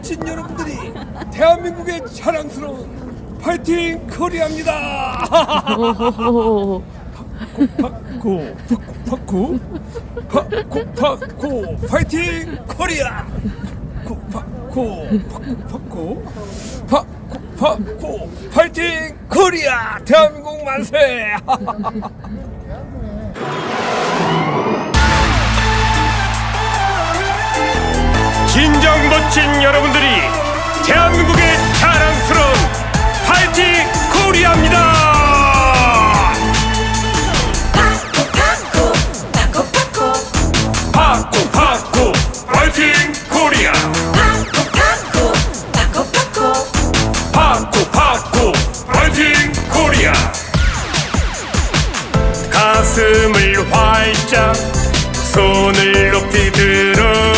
멋진 여러분들이 대한민국의 자랑스러운 파이팅 코리아입니다. 오호호호. 파코 파코 파코 파코 파이팅 코리아 파코 파코 파코 파코 파이팅 코리아 대한민국 만세 멋진 여러분들이 대한민국의 자랑스러운 파이팅 코리아입니다. 파코 파코 파이팅 코리아 파코 파코 파이팅 코리아 가슴을 활짝 손을 높이 들어